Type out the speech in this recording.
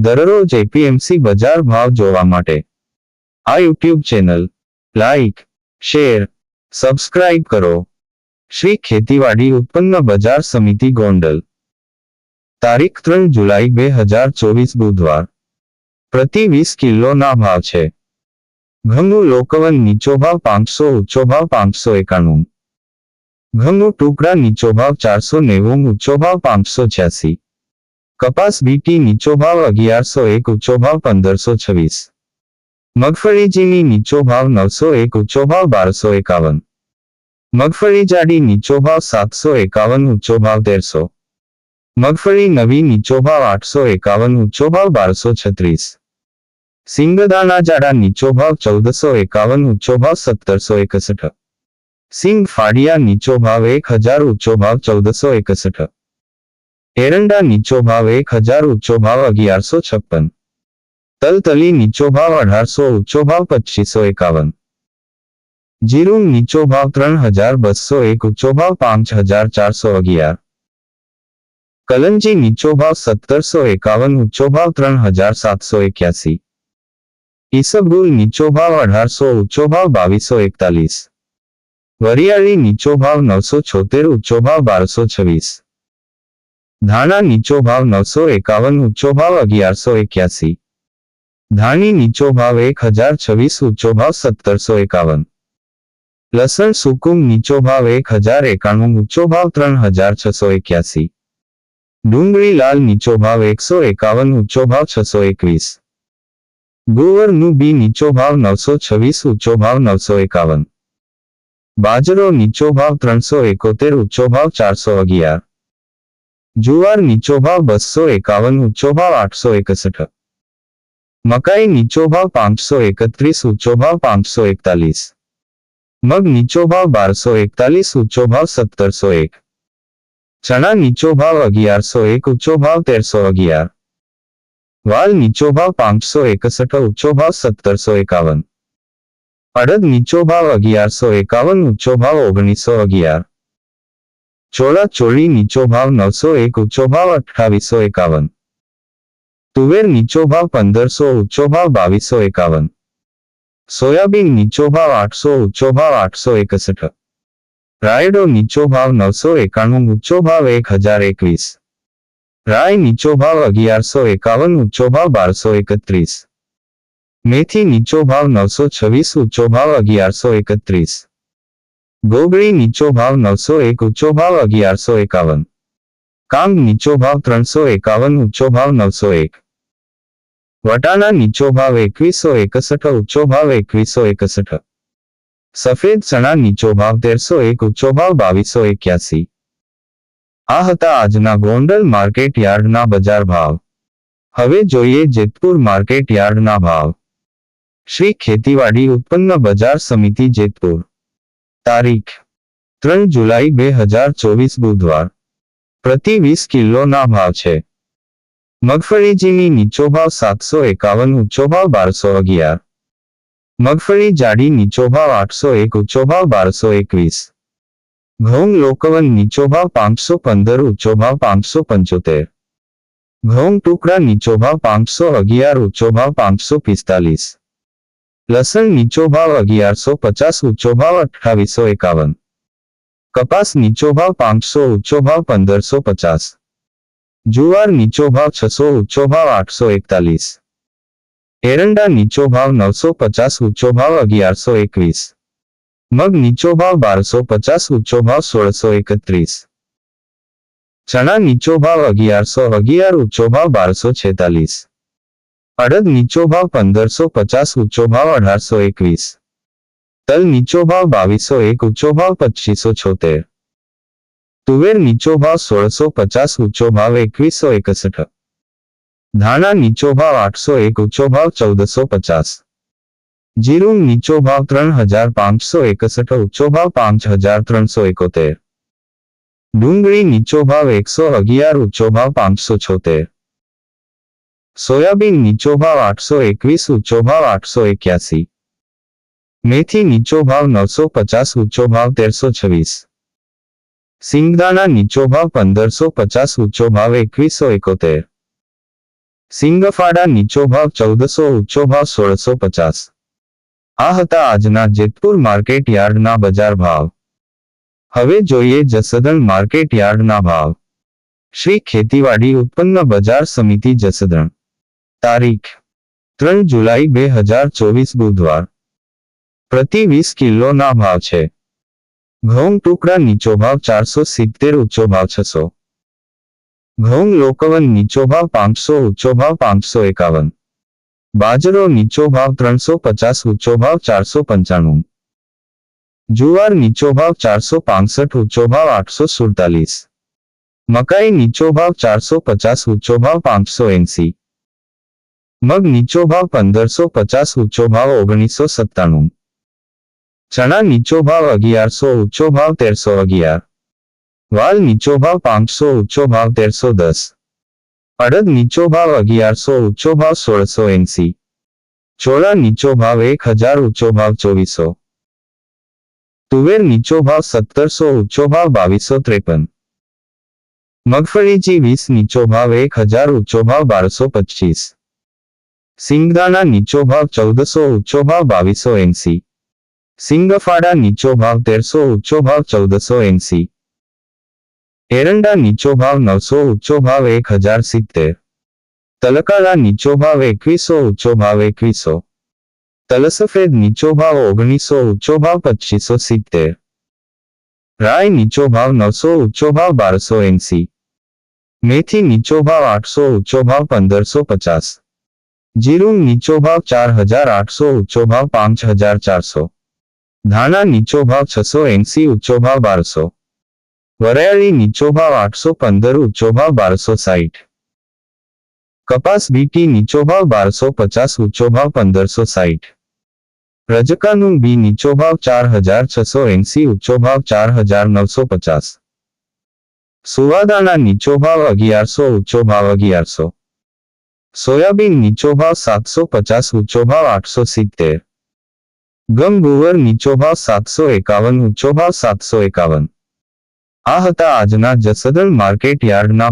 દરરોજ એપીએમસી બજાર ભાવ જોવા માટે. આ YouTube channel like share subscribe કરો. શ્રી ખેતીવાડી ઉત્પન્ન બજાર સમિતિ ગોંડલ. તારીખ ત્રણ જુલાઈ બે હજાર ચોવીસ બુધવાર. પ્રતિ વીસ કિલોના ભાવ છે. ઘઉંનું લોકવન નીચો ભાવ પાંચસો, ઊંચો ભાવ પાંચસો એકાણું. ઘઉંનું ટુકડા નીચો ભાવ ચારસો નેવું, ઊંચો ભાવ પાંચસો છ્યાસી. કપાસ બીટી નીચો ભાવ અગિયારસો એક ઊંચો ભાવ પંદરસો છવ્વીસ. મગફળીજીની નીચો ભાવ નવસો એક ઊંચો ભાવ બારસો એકાવન. મગફળી જાડી નીચો ભાવ સાતસો એકાવન ઊંચો ભાવ તેરસો. મગફળી નવી નીચો ભાવ આઠસો એકાવન ઊંચો ભાવ બારસો છત્રીસ. સિંગદાણા જાડા નીચો ભાવ ચૌદસો એકાવન ઊંચો ભાવ સત્તરસો એકસઠ. સિંગ ફાડિયા નીચો ભાવ એક હજાર ઊંચો ભાવ ચૌદસો એકસઠ. એરંડા નીચો ભાવ એક હજાર ઊંચો ભાવ અગિયારસો છપ્પન. તલતલી નીચો ભાવ અઢારસો ઊંચો ભાવ પચીસો એકાવન. જીરું નીચો ભાવ ત્રણ હજાર બસો એક ઊંચો ભાવ પાંચ હજાર ચારસો અગિયાર. કલંજી નીચો ભાવ સત્તરસો એકાવન ઊંચો ભાવ ત્રણ હજાર સાતસો એક્યાસી. ઈસબગુલ નીચો ભાવ અઢારસો ઊંચો ભાવ બાવીસો એકતાલીસ. વરિયાળી નીચો ભાવ નવસો છોતેર ઊંચો ભાવ બારસો છવ્વીસ. ધાણા નીચો ભાવ નવસો એકાવન, ઊંચો ભાવ અગિયારસો એક્યાસી. ધાણી નીચો ભાવ એક હજાર છવ્વીસ, ઊંચો ભાવ સત્તરસો એકાવન. લસણ સુકુમ નીચો ભાવ એક હજાર એકાણું, ઊંચો ભાવ ત્રણ હજાર છસો એક્યાસી. ડુંગળી લાલ નીચો ભાવ એકસો એકાવન, ઊંચો ભાવ છસો એકવીસ. ગુવરનું બી નીચો ભાવ નવસો છવ્વીસ, ઊંચો ભાવ નવસો એકાવન. બાજરો નીચો ભાવ ત્રણસો એકોતેર, ઊંચો ભાવ ચારસો અગિયાર. જુવાર નીચો ભાવ બસો એકાવન ઊંચો ભાવ આઠસો એકસઠ. મકાઈ નીચો ભાવ પાંચસો એકત્રીસ ઊંચો ભાવ પાંચસો એકતાલીસ. મગ નીચો ભાવ બારસો એકતાલીસ ઊંચો ભાવ સત્તરસો એક. ચણા નીચો ભાવ અગિયારસો એક ઊંચો ભાવ તેરસો અગિયાર. વાલ નીચો ભાવ પાંચસો એકસઠ ઊંચો ભાવ સત્તરસો એકાવન. અડદ નીચો ભાવ અગિયારસો એકાવન ઊંચો ભાવ ઓગણીસો અગિયાર. ચોળા ચોળી નીચો ભાવ નવસો એક ઊંચો ભાવ અઠાવીસો એકાવન તુવેર નીચો ભાવ પંદરસો ઊંચો ભાવ બાવીસો એકાવન સોયાબીન નીચો ભાવ આઠસો ઊંચો ભાવ આઠસો એકસઠ રાયડો નીચો ભાવ નવસો એકાણું ઊંચો ભાવ એક હજાર એકવીસ રાય નીચો ભાવ અગિયારસો એકાવન ઊંચો ભાવ બારસો એકત્રીસ મેથી નીચો ભાવ નવસો છવ્વીસ ઊંચો ભાવ અગિયારસો એકત્રીસ ગોગળી નીચો ભાવ નવસો એક ઊંચો ભાવ અગિયારસો એકાવન. કાંગ નીચો ભાવ ત્રણસો એકાવન ઊંચો ભાવ નવસો એક. વટાણા નીચો ભાવ એકવીસો એકસઠ ઊંચો ભાવ એકવીસો એકસઠ. સફેદ ચણા નીચો ભાવ તેરસો એક ઊંચો ભાવ બાવીસો એક્યાસી. આ હતા આજના ગોંડલ માર્કેટ યાર્ડના બજાર ભાવ. હવે જોઈએ જેતપુર માર્કેટ યાર્ડના ભાવ. શ્રી ખેતીવાડી ઉત્પન્ન બજાર સમિતિ જેતપુર. તારીખ. ત્રણ જુલાઈ બે હજાર ચોવીસ બુધવાર. પ્રતિ વીસ કિલોના ભાવ છે. મગફળીજીની નીચો ભાવ સાતસો એકાવન, ઊંચો ભાવ બારસો અગિયાર. મગફળી જાડી નીચો ભાવ આઠસો એક, ઊંચો ભાવ બારસો એકવીસ. ઘઉં લોકવન નીચો ભાવ પાંચસો પંદર, ઊંચો ભાવ પાંચસો પંચોતેર. ઘઉં ટુકડા નીચો ભાવ પાંચસો અગિયાર, ઊંચો ભાવ પાંચસો પિસ્તાલીસ. લસણ નીચો ભાવ અગિયારસો પચાસ ઊંચો ભાવ અઠાવીસો એકાવન. કપાસ નીચો ભાવ પાંચસો ઊંચો ભાવ પંદરસો પચાસ. જુવાર નીચો ભાવ છસો ઊંચો ભાવ આઠસો એકતાલીસ. એરંડા નીચો ભાવ નવસો પચાસ ઊંચો ભાવ અગિયારસો એકવીસ. મગ નીચો ભાવ બારસો પચાસ ઊંચો ભાવ સોળસો એકત્રીસ. ચણા નીચો ભાવ અગિયારસો અગિયાર ઊંચો ભાવ બારસો છેતાલીસ. અડદ નીચો ભાવ પંદરસો પચાસ, ઊંચો ભાવ અઢારસો એકવીસ. તલ નીચો ભાવ બાવીસો એક, ઊંચો ભાવ પચીસો છોતેર. તુવેર નીચો ભાવ સોળસો પચાસ, ઊંચો ભાવ એકવીસો એકસઠ. ધાણા નીચો ભાવ આઠસો એક, ઊંચો ભાવ ચૌદસો પચાસ. જીરું નીચો ભાવ ત્રણ હજાર પાંચસો એકસઠ, ઊંચો ભાવ પાંચ હજાર ત્રણસો એકોતેર. ડુંગળી નીચો ભાવ એકસો અગિયાર, ઊંચો ભાવ પાંચસો છોતેર. સોયાબીન નીચો ભાવ આઠસો એકવીસ ઊંચો ભાવ આઠસો એક્યાસી મેથી નીચો ભાવ નવસો પચાસ ઊંચો ભાવ તેરસો છવ્વીસ સિંગદાણા નીચો ભાવ પંદરસો પચાસ ઊંચો ભાવ એકવીસો એકોતેર સિંગફાડા નીચો ભાવ ચૌદસો ઊંચો ભાવ સોળસો પચાસ આ હતા આજના જેતપુર માર્કેટ યાર્ડના બજાર ભાવ હવે જોઈએ જસદણ માર્કેટ યાર્ડના ભાવ શ્રી ખેતીવાડી ઉત્પન્ન બજાર સમિતિ જસદણ તારીખ. ત્રણ જુલાઈ બે હજાર ચોવીસ બુધવાર. પ્રતિ વીસ કિલોના ભાવ છે. ઘઉં ટુકડા નીચો ભાવ ચારસો સિત્તેર, ઊંચો ભાવ છસો. ઘઉં લોકવન નીચો ભાવ પાંચસો, ઊંચો ભાવ પાંચસો એકાવન. બાજરો નીચો ભાવ ત્રણસો પચાસ, ઊંચો ભાવ ચારસો પંચાણું. જુવાર નીચો ભાવ ચારસો પાંસઠ, ઊંચો ભાવ આઠસો સુડતાલીસ. મકાઈ નીચો ભાવ ચારસો પચાસ, ઊંચો ભાવ પાંચસો એંસી. મગ નીચો ભાવ પંદરસો પચાસ, ઊંચો ભાવ ઓગણીસો સત્તાણું. ચણા નીચો ભાવ અગિયારસો, ઊંચો ભાવ તેરસો અગિયાર. વાલ નીચો ભાવ પાંચસો, ઊંચો ભાવ તેરસો દસ. અડદ નીચો ભાવ અગિયારસો, ઊંચો ભાવ સોળસો એંસી. ચોળા નીચો ભાવ એક હજાર, ઊંચો ભાવ ચોવીસો. તુવેર નીચો ભાવ સત્તરસો, ઊંચો ભાવ બાવીસો ત્રેપન. મગફળીજી વીસ નીચો ભાવ એક હજાર, ઊંચો ભાવ બારસો પચીસ. સિંગદાણા નીચો ભાવ ચૌદસો ઊંચો ભાવ બાવીસો એંસી. સિંગફાડા નીચો ભાવ તેરસો ઊંચો ભાવ ચૌદસો એંસી. એરંડા નીચો ભાવ નવસો ઊંચો ભાવ એક હજાર સિત્તેર. તલકાળા નીચો ભાવ એકવીસો ઊંચો ભાવ એકવીસો. તલસફેદ નીચો ભાવ ઓગણીસો ઊંચો ભાવ પચીસો સિત્તેર. રાય નીચો ભાવ નવસો ઊંચો ભાવ બારસો એંસી. મેથી નીચો ભાવ આઠસો ઊંચો ભાવ પંદરસો પચાસ. જીરું નીચો ભાવ ચાર હજાર આઠસો ઊંચો ભાવ પાંચ હજાર ચારસો. ધાણા નીચો ભાવ છસો એંસી ઊંચો ભાવ બારસો. વરિયાળી નીચો ભાવ આઠસો પંદર ઊંચો ભાવ બારસો સાઠ કપાસ બીટી નીચો ભાવ બારસો પચાસ ઊંચો ભાવ પંદરસો સાઠ રજકાનું બી નીચો ભાવ ચાર હજાર છસો એંસી ઊંચો ભાવ ચાર હજાર નવસો પચાસ. સુવાદાના નીચો ભાવ અગિયારસો ઊંચો ભાવ અગિયારસો. સોયાબીન નીચો ભાવ સાતસો પચાસ, ઊંચો ભાવ આઠસો સિત્તેર. ગમ ગુવર નીચો ભાવ સાતસો એકાવન, ઊંચો ભાવ સાતસો એકાવન. આ હતા આજના જસદણ માર્કેટ યાર્ડના